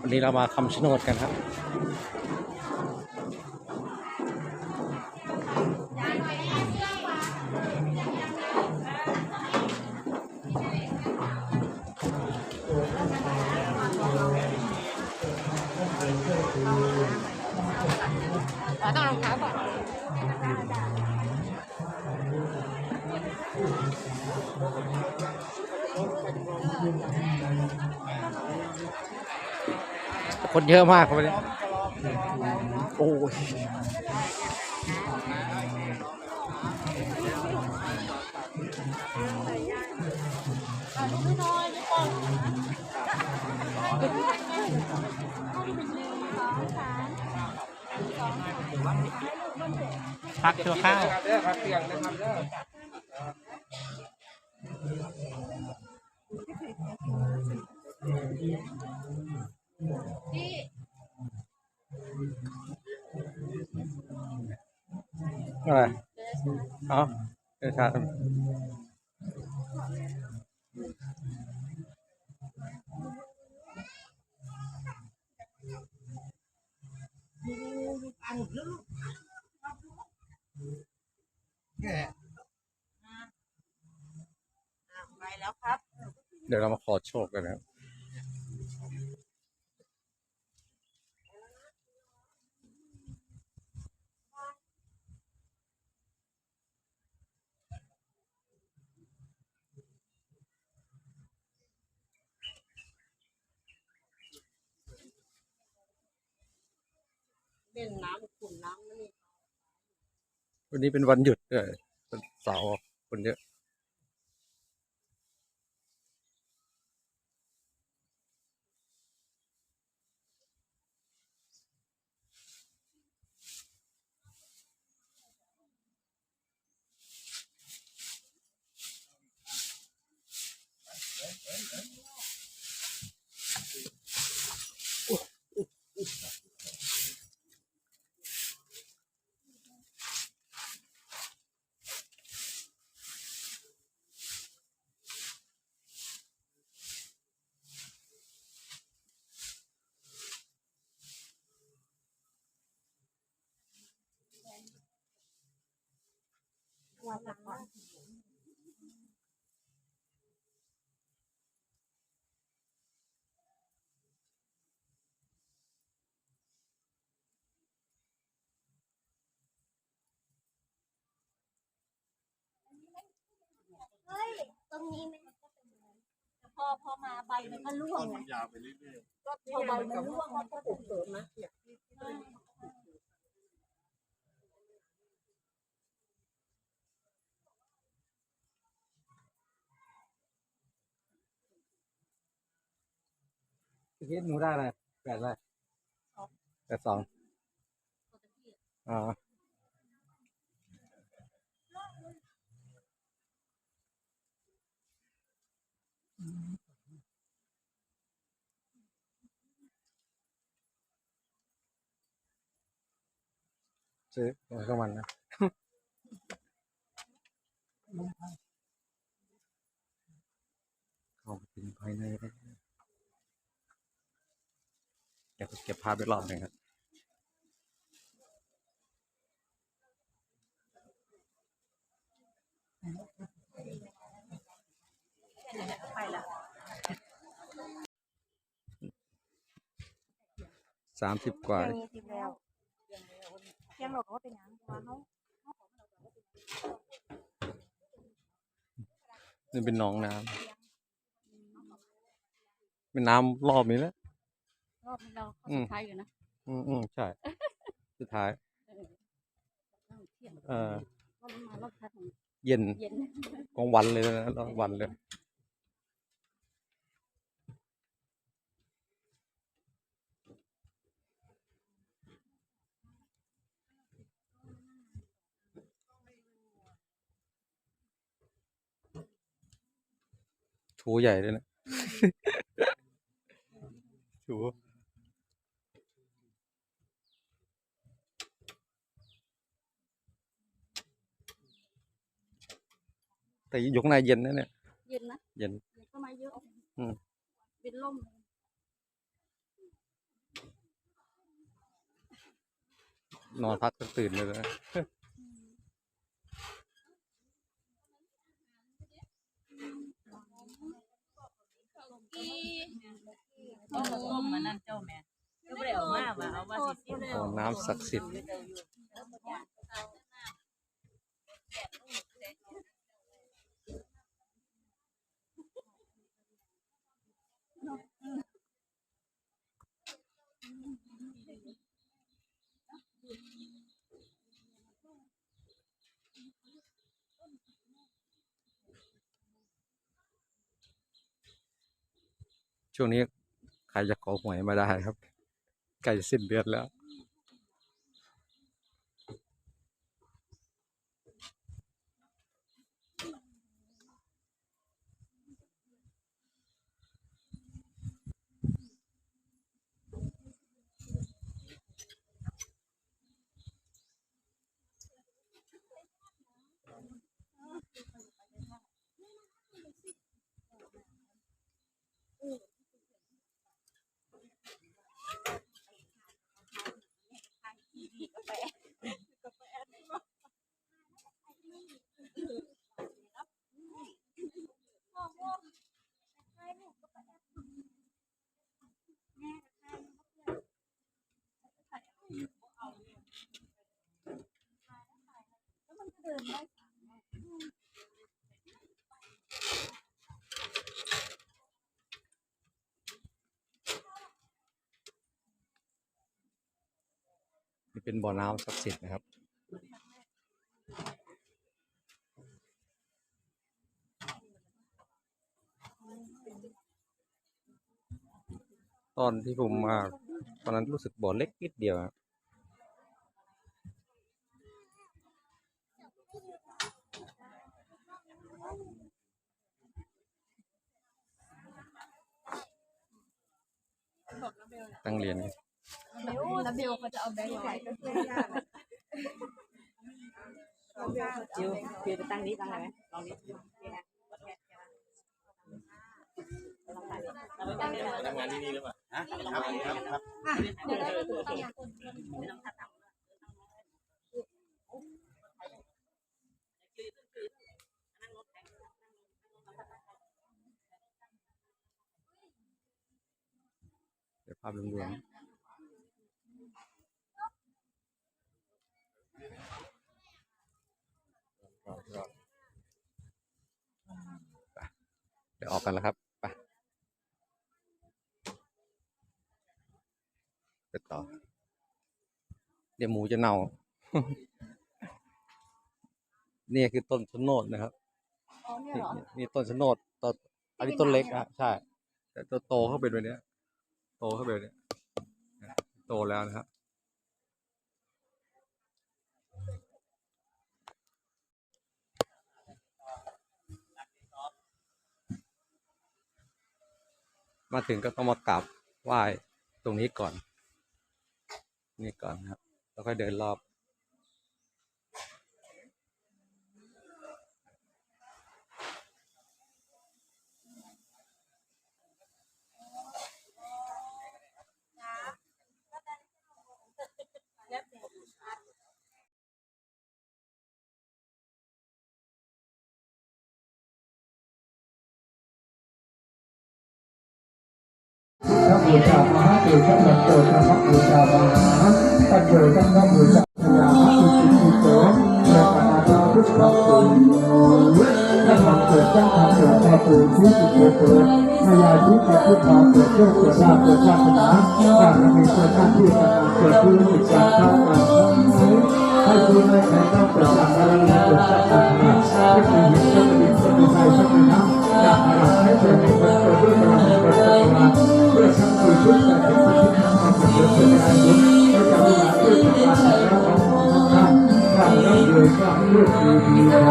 วันนี้เรามาคำชะโนดกันครับต้องรองเท้าก่อน คนเยอะมากครับวันนี้โอ้ยพักชั่วข้าวเด้อครับเตียงนะครับเด้อ อะไรเอาเดชาเดี๋ยวเรามาขอโชคกันนะครับ เล่นน้ำขุ่นน้ำนี่ วันนี้เป็นวันหยุดด้วยวันเสาร์คนเยอะ วันละก่อนเฮ้ย ตรงนี้มันก็เป็นอย่างนั้นแต่พอพอมาใบมันก็ร่วงไงยาวไปเรื่อยก็พอใบมันร่วงมันก็ปลูกเสริมนะคิ ดหนูได้อะไรแปดอะไรแปดสองอ่าซื้อของข้างมันนะ เข้าไปถึงภายในแล้วเดี๋ยวเก็บ ภาพไปรอบหนึ่งครับสามสิบกว่ามีสิบแล้วเพียงหรอกว่าเป็นยังว่าเขานี่เป็นหนองน้ำเป็นน้ำรอบนี้แล้ว รอบนี้เราเข้าอืมสุดท้ายอยู่นะ อืมอืมใช่ สุดท้ายเที่ยงเออรอบนี้มารอบทัดของเย็นเย็นกลางวันเลยนะกลางวันเลยถูใหญ่เลยนะถู แต่อยู่ข้างในเย็นนะเนี่ย เย็นนะเย็นก็มาเยอะอืม เป็นล่มนอนพักก็ตื่นเลยนะน้าน้ำศักดิ์สิทธิ์ ช่วงนี้ใครจะขอหวยมาได้ครับใกล้สิ้นเดือนแล้ว เป็นบ่อน้ำศักดิ์สิทธิ์นะครับตอนที่ผมมาตอนนั้นรู้สึกบ่อเล็กนิดเดียวครับตั้งเรียน กันแล้วเบลเขาจะเอาแบงค์ใส่ก็ช่วยยากจิวจิวจะตั้งนี้ตั้งอะไรไหมลองนี้นี่นะทำงานที่นี่หรือเปล่าฮะทำงานครับครับเดี๋ยวได้ไปดูตัวอย่างเดี๋ยวภาพรวมๆ ดี๋ยวออกกันแล้วครับไปไปต่อ เดี๋ยวหมูจะเน่า นี่คือต้นชะโนดนะครับอ๋อเนี่ยนี่เหรอนี่ต้นชะโนดต้นอันนี้ต้นเล็กอะใช่ แต่ตัวโตเข้าเป็นแบบเนี้ย โตเข้าเป็นแบบเนี้ยนะโตแล้วนะครับ มาถึงก็ต้องมากราบไหว้ตรงนี้ก่อน นี่ก่อนครับ แล้วค่อยเดินรอบ ชามหาเถรพระสันโตธรรมบูชามหาปัจเจกธรรมบูชาพยามะอิสิกิโตเยปนาทาพุทธะปุญโยถ้าทำเกิดจ้าทำเกิดพระปูชิสิโกเกิดมายาชิเกิดพุทธาเกิดเกิดเกิดลาภเกิดวาสนาการมีเกิดหน้าที่การงานเกิดพื้นจิตการเข้ากันให้ผู้ไม่แข็งต้องเกิดจากอะไรเกิดจากการงานให้ผู้หญิงต้องเป็นคนดีใจสักหนึ่งนะอยากให้ให้เกิดในคนเกิดด้วยพลังเกิดจากพลังเพื่อทั้ รู้สึกดีใจที่ได้เจอคุณอยากอยู่กับคุณตลอดไป